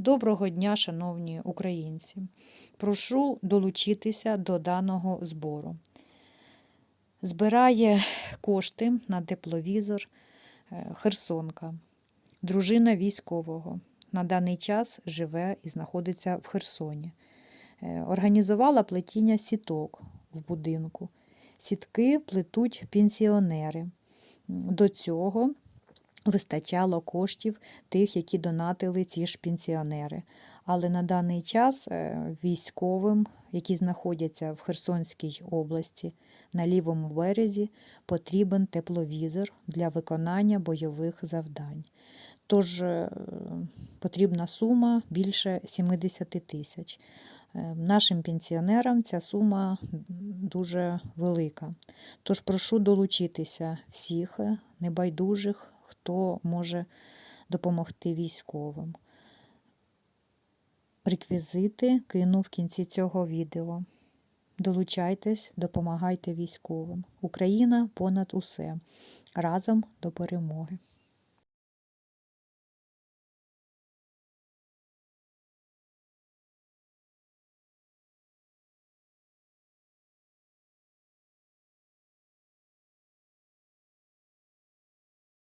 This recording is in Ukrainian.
Доброго дня, шановні українці! Прошу долучитися до даного збору. Збирає кошти на тепловізор е, Херсонка, дружина військового. На даний час живе і знаходиться в Херсоні. Е, Організувала плетіння сіток в будинку. Сітки плетуть пенсіонери. До цього вистачало коштів тих, які донатили ці ж пенсіонери. Але на даний час е, військовим, які знаходяться в Херсонській області на лівому березі, потрібен тепловізор для виконання бойових завдань. Тож е, потрібна сума більше 70 тисяч. Е, Нашим пенсіонерам ця сума дуже велика. Тож прошу долучитися всіх небайдужих, хто може допомогти військовим. Реквізити кину в кінці цього відео. Долучайтесь, допомагайте військовим. Україна понад усе. Разом до перемоги.